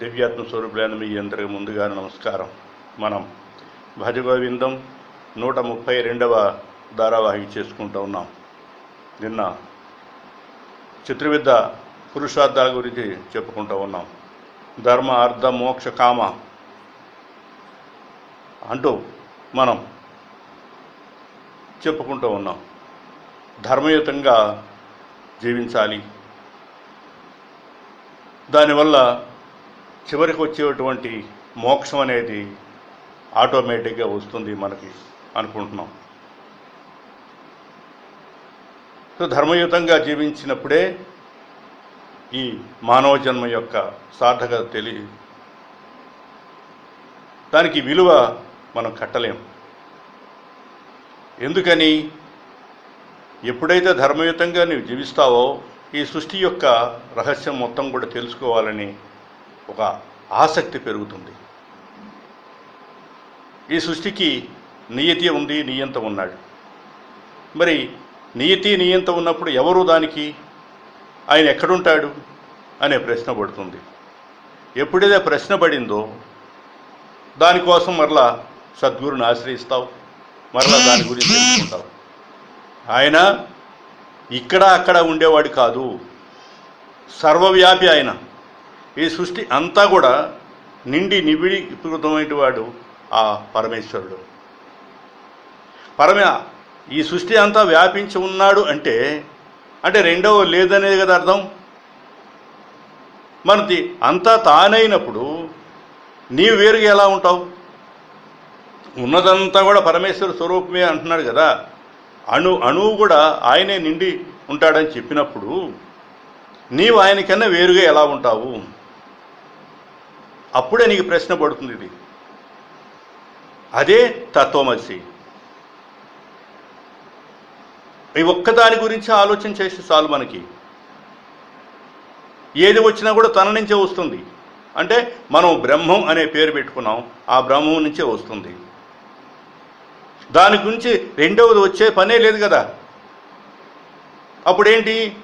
దివ్యాత్మ స్వరూపులైన మీ అందరికి ముందుగా నమస్కారం. మనం భజగోవిందం నూట ముప్పై రెండవ ధారావాహిక చేసుకుంటూ ఉన్నాం. నిన్న చిత్రవిద్య పురుషార్థాల గురించి చెప్పుకుంటూ ఉన్నాం. ధర్మ అర్థ మోక్ష కామ అంటూ మనం చెప్పుకుంటూ ఉన్నాం. ధర్మయుతంగా జీవించాలి. దానివల్ల చివరికి వచ్చేటువంటి మోక్షం అనేది ఆటోమేటిక్గా వస్తుంది మనకి అనుకుంటున్నాం. సో ధర్మయుతంగా జీవించినప్పుడే ఈ మానవ జన్మ యొక్క సార్థకత తెలి దానికి విలువ మనం కట్టలేం. ఎందుకని? ఎప్పుడైతే ధర్మయుతంగా నీవు జీవిస్తావో ఈ సృష్టి యొక్క రహస్యం మొత్తం కూడా తెలుసుకోవాలని ఒక ఆసక్తి పెరుగుతుంది. ఈ సృష్టికి నియతి ఉంది నియంత ఉన్నాడు. మరి నియతి నియంత ఉన్నప్పుడు ఎవరు దానికి? ఆయన ఎక్కడుంటాడు? అనే ప్రశ్న పడుతుంది. ఎప్పుడైతే ప్రశ్న పడిందో దానికోసం మరలా సద్గురుని ఆశ్రయిస్తావు మరలా దాని గురించి తెలుసుకుంటావు. ఆయన ఇక్కడ అక్కడ ఉండేవాడు కాదు. సర్వవ్యాపి ఆయన. ఈ సృష్టి అంతా కూడా నిండి నిబిడీకృతమైన వాడు ఆ పరమేశ్వరుడు. పరమ ఈ సృష్టి అంతా వ్యాపించి ఉన్నాడు అంటే అంటే రెండవ లేదనేది కదా అర్థం? మనది అంతా తానైనప్పుడు నీవు వేరుగా ఎలా ఉంటావు? ఉన్నదంతా కూడా పరమేశ్వర స్వరూపమే అంటున్నాడు కదా. అణు అణువు కూడా ఆయనే నిండి ఉంటాడని చెప్పినప్పుడు నీవు ఆయనకన్నా వేరుగా ఎలా ఉంటావు? అప్పుడే నీకు ప్రశ్న పడుతుంది ఇది. అదే తత్వమసి. ఈ ఒక్కదాని గురించి ఆలోచన చేస్తే చాలు మనకి. ఏది వచ్చినా కూడా తన నుంచే వస్తుంది. అంటే మనం బ్రహ్మం అనే పేరు పెట్టుకున్నాం ఆ బ్రహ్మం నుంచే వస్తుంది. దాని గురించి రెండవది వచ్చే పనే లేదు కదా. అప్పుడేంటి?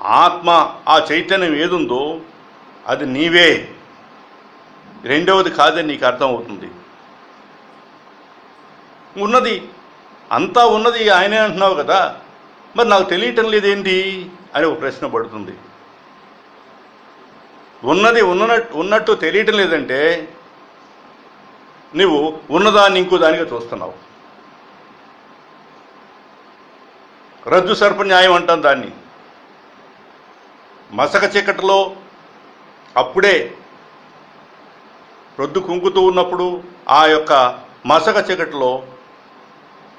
ఆత్మ ఆ చైతన్యం ఏదుందో అది నీవే. రెండవది కాదని నీకు అర్థమవుతుంది. ఉన్నది అంతా ఉన్నది ఆయనే అంటున్నావు కదా మరి నాకు తెలియటం లేదేంటి? అని ఒక ప్రశ్న పడుతుంది. ఉన్నది ఉన్నట్టు ఉన్నట్టు తెలియటం లేదంటే నువ్వు ఉన్నదాన్ని ఇంకో దానిగా చూస్తున్నావు. రజ్జు సర్ప న్యాయం అంటాం దాన్ని. మసక చీకటిలో అప్పుడే రొద్దు కుంకుతూ ఉన్నప్పుడు ఆ యొక్క మసక చీకటిలో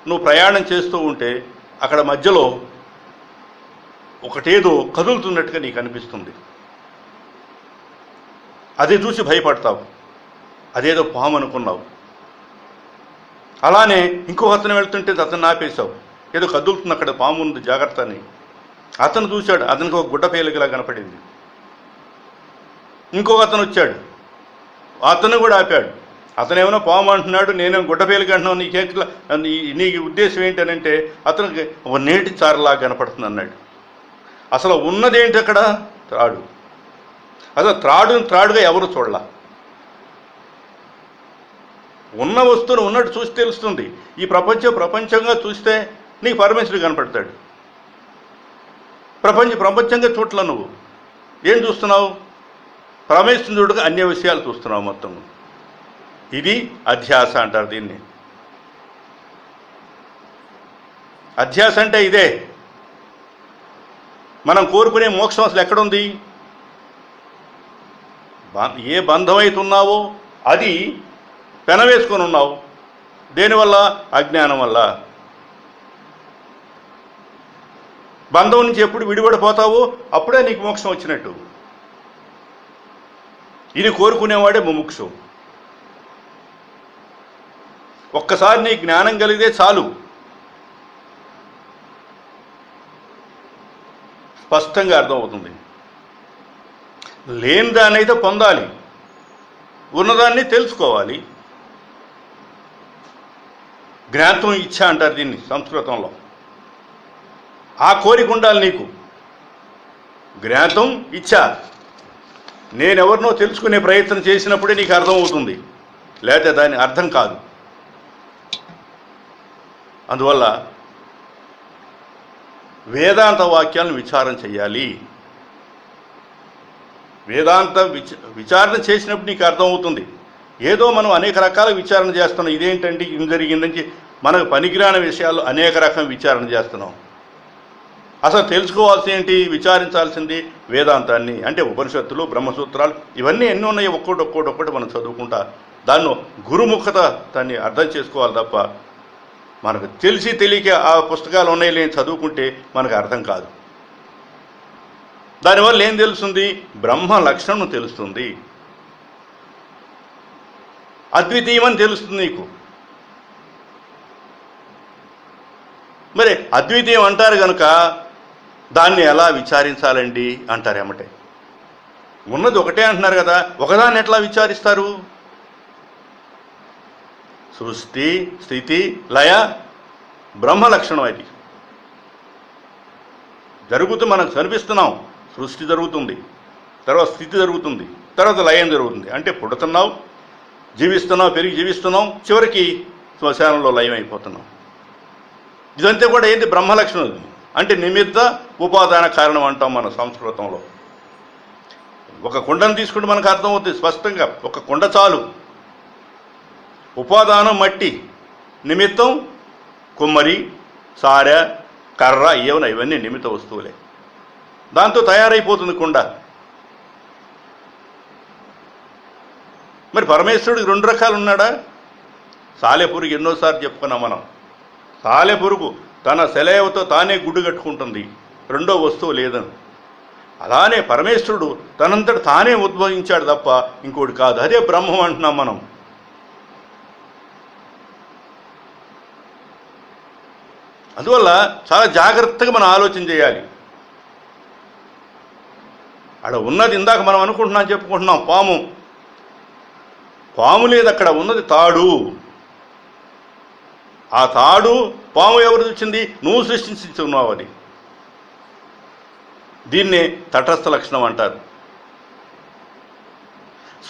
నువ్వు ప్రయాణం చేస్తూ ఉంటే అక్కడ మధ్యలో ఒకటేదో కదులుతున్నట్టుగా నీకు అనిపిస్తుంది. అది చూసి భయపడతావు. అదేదో పాము అనుకున్నావు. అలానే ఇంకో అతను వెళ్తుంటే అతను ఆపేశావు. ఏదో కదులుతుంది అక్కడ పాము ఉంది జాగ్రత్త అని. అతను చూశాడు. అతనికి ఒక గుడ్డ పేలికలా కనపడింది. ఇంకో అతను వచ్చాడు. అతను కూడా ఆపాడు. అతను ఏమైనా పాము అంటున్నాడు నేనేం గుడ్డ పేలిక అంటున్నావు నీకే నీ ఉద్దేశం ఏంటనంటే అతనికి ఒక నేటి చారలా కనపడుతుంది అన్నాడు. అసలు ఉన్నదేంటి అక్కడ? త్రాడు. అసలు త్రాడుని త్రాడుగా ఎవరు చూడలా? ఉన్న వస్తువును ఉన్నట్టు చూసి తెలుస్తుంది. ఈ ప్రపంచం ప్రపంచంగా చూస్తే నీకు పరమేశ్వరుడు కనపడతాడు. ప్రపంచ ప్రపంచంగా చూడలే నువ్వు. ఏం చూస్తున్నావు? పరమేశ్వరుడుగా అన్య విషయాలు చూస్తున్నావు మొత్తం. ఇది అధ్యాస అంటారు దీన్ని. అధ్యాస అంటే ఇదే. మనం కోరుకునే మోక్షం అసలు ఎక్కడుంది? ఏ బంధం అది పెనవేసుకొని ఉన్నావు. దేనివల్ల? అజ్ఞానం వల్ల. బంధం నుంచి ఎప్పుడు విడిపడిపోతావో అప్పుడే నీకు మోక్షం వచ్చినట్టు. ఇది కోరుకునేవాడే ముముక్షు. ఒక్కసారి నీ జ్ఞానం కలిగితే చాలు. స్పష్టంగా అర్థమవుతుంది. లేని దాన్నైతే పొందాలి. ఉన్నదాన్ని తెలుసుకోవాలి. జ్ఞాతం ఇచ్చ అంటారు దీన్ని సంస్కృతంలో. ఆ కోరిక ఉండాలి నీకు. జ్ఞాతం ఇచ్చా నేనెవరినో తెలుసుకునే ప్రయత్నం చేసినప్పుడే నీకు అర్థమవుతుంది. లేకపోతే దాని అర్థం కాదు. అందువల్ల వేదాంత వాక్యాలను విచారం చేయాలి వేదాంత విచ విచారణ చేసినప్పుడు నీకు అర్థమవుతుంది. ఏదో మనం అనేక రకాల విచారణ చేస్తున్నాం. ఇదేంటంటే ఇది జరిగిందని మనకు పనికిరాని విషయాలు అనేక రకం విచారణ చేస్తున్నాం. అసలు తెలుసుకోవాల్సి ఏంటి విచారించాల్సింది వేదాంతాన్ని అంటే ఉపనిషత్తులు బ్రహ్మసూత్రాలు ఇవన్నీ ఎన్ని ఉన్నాయి ఒక్కోటి ఒక్కోటి ఒక్కటి మనం చదువుకుంటా దాన్ని గురుముఖత దాన్ని అర్థం చేసుకోవాలి తప్ప మనకు తెలిసి తెలియక ఆ పుస్తకాలు ఉన్నాయి లేని చదువుకుంటే మనకు అర్థం కాదు. దానివల్ల ఏం తెలుస్తుంది? బ్రహ్మ లక్షణం తెలుస్తుంది. అద్వితీయమని తెలుస్తుంది నీకు. మరి అద్వితీయం అంటారు కనుక దాన్ని ఎలా విచారించాలండి అంటారు ఏమటే ఉన్నది ఒకటే అంటున్నారు కదా ఒకదాన్ని ఎట్లా విచారిస్తారు? సృష్టి స్థితి లయ బ్రహ్మ లక్షణం అది. జరుగుతూ మనకు కనిపిస్తున్నాం సృష్టి జరుగుతుంది తర్వాత స్థితి జరుగుతుంది తర్వాత లయం జరుగుతుంది. అంటే పుడుతున్నావు జీవిస్తున్నావు పెరిగి జీవిస్తున్నాం చివరికి శ్మశానంలో లయం అయిపోతున్నాం ఇదంతా కూడా ఏంటి బ్రహ్మ లక్షణం అంటే నిమిత్త ఉపాదాన కారణం అంటాం మన సంస్కృతంలో. ఒక కుండను తీసుకుంటే మనకు అర్థమవుతుంది స్పష్టంగా. ఒక కుండ చాలు. ఉపాదానం మట్టి. నిమిత్తం కుమ్మరి సారె కర్ర ఏమైనా ఇవన్నీ నిమిత్త వస్తువులే. దాంతో తయారైపోతుంది కుండ. మరి పరమేశ్వరుడికి రెండు రకాలు ఉన్నాడా సాలెపురుగు ఎన్నోసార్లు చెప్పుకున్నాం మనం. సాలెపురుగు తన సెలవుతో తానే గుడ్డు కట్టుకుంటుంది. రెండో వస్తువు లేదని. అలానే పరమేశ్వరుడు తనంతట తానే ఉద్భవించాడు తప్ప ఇంకోటి కాదు. అదే బ్రహ్మం అంటున్నాం మనం. అందువల్ల చాలా జాగ్రత్తగా మనం ఆలోచన చేయాలి. అక్కడ ఉన్నది ఇందాక మనం అనుకుంటున్నాం చెప్పుకుంటున్నాం పాము. పాము లేదు అక్కడ ఉన్నది తాడు. ఆ తాడు పాము ఎవరు తెచ్చింది నువ్వు సృష్టించున్నావు అది దీన్నే తటస్థ లక్షణం అంటారు.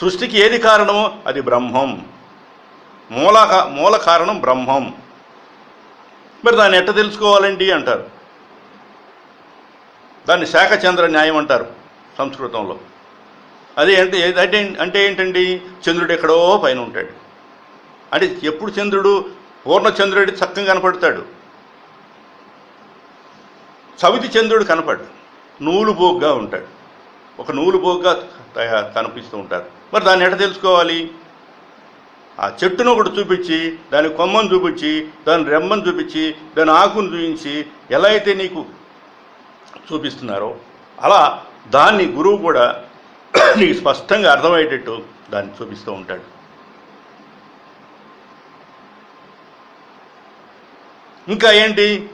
సృష్టికి ఏది కారణమో? అది బ్రహ్మం. మూల మూల కారణం బ్రహ్మం. మరి దాన్ని ఎట్ట తెలుసుకోవాలండి అంటారు. దాన్ని శాఖచంద్ర న్యాయం అంటారు సంస్కృతంలో. అది అంటే అంటే అంటే ఏంటండి? చంద్రుడు ఎక్కడో పైన ఉంటాడు. అంటే ఎప్పుడు చంద్రుడు పూర్ణచంద్రుడి చక్కగా కనపడతాడు. చవితి చంద్రుడు కనపడు నూలు బోగ్గా ఉంటాడు. ఒక నూలు బోగ్గా తయా- కనిపిస్తూ ఉంటారు. మరి దాన్ని ఎట తెలుసుకోవాలి? ఆ చెట్టును ఒకటి చూపించి దాని కొమ్మను చూపించి దాని రెమ్మను చూపించి దాని ఆకును చూపించి ఎలా అయితే నీకు చూపిస్తున్నారో అలా దాన్ని గురువు కూడా నీకు స్పష్టంగా అర్థమయ్యేటట్టు దాన్ని చూపిస్తూ ఉంటాడు. ఇంకా ఏంటి?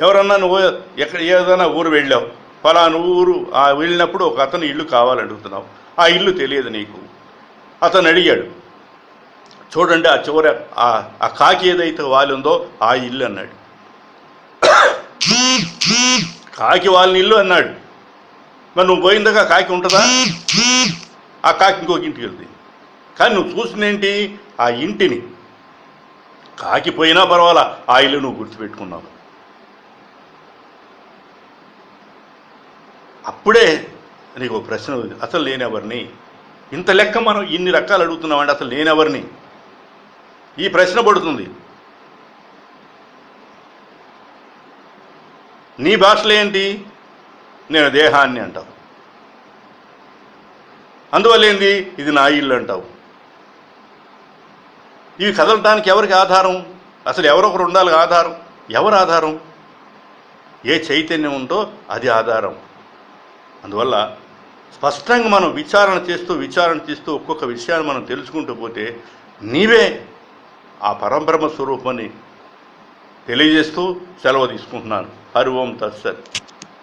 ఎవరన్నా నువ్వు ఎక్కడ ఏదైనా ఊరు వెళ్ళావు. ఫలానా ఊరు ఆ వెళ్ళినప్పుడు ఒక అతను ఇల్లు కావాలడుగుతున్నావు ఆ ఇల్లు తెలియదు నీకు. అతను అడిగాడు. చూడండి ఆ చివర ఆ కాకి ఏదైతే వాలిందో ఆ ఇల్లు అన్నాడు. కాకి వాళ్ళని ఇల్లు అన్నాడు. మరి నువ్వు పోయిందాకా కాకి ఉంటుందా? ఆ కాకి ఇంకొక ఇంటికి వెళ్తుంది. కానీ నువ్వు చూసినేంటి ఆ ఇంటిని కాకిపోయినా పర్వాలా ఆ ఇల్లు నువ్వు గుర్తుపెట్టుకున్నావు. అప్పుడే నీకు ప్రశ్న అసలు లేనెవరిని ఇంత లెక్క మనం ఇన్ని రకాలు అడుగుతున్నామంటే అసలు లేనెవరిని ఈ ప్రశ్న పడుతుంది. నీ భాషలో ఏంటి? నేను దేహాన్ని అంటావు. అందువల్ల ఏంది? ఇది నా ఇల్లు అంటావు. ఇవి కదలటానికి ఎవరికి ఆధారం? అసలు ఎవరొకరు ఉండాలి ఆధారం? ఎవరు ఆధారం? ఏ చైతన్యం ఉందో అది ఆధారం. అందువల్ల స్పష్టంగా మనం విచారణ చేస్తూ విచారణ చేస్తూ ఒక్కొక్క విషయాన్ని మనం తెలుసుకుంటూ పోతే నీవే ఆ పరంపరమ స్వరూపాన్ని తెలియజేస్తూ సెలవు తీసుకుంటున్నాను. హరి ఓం తత్సత్.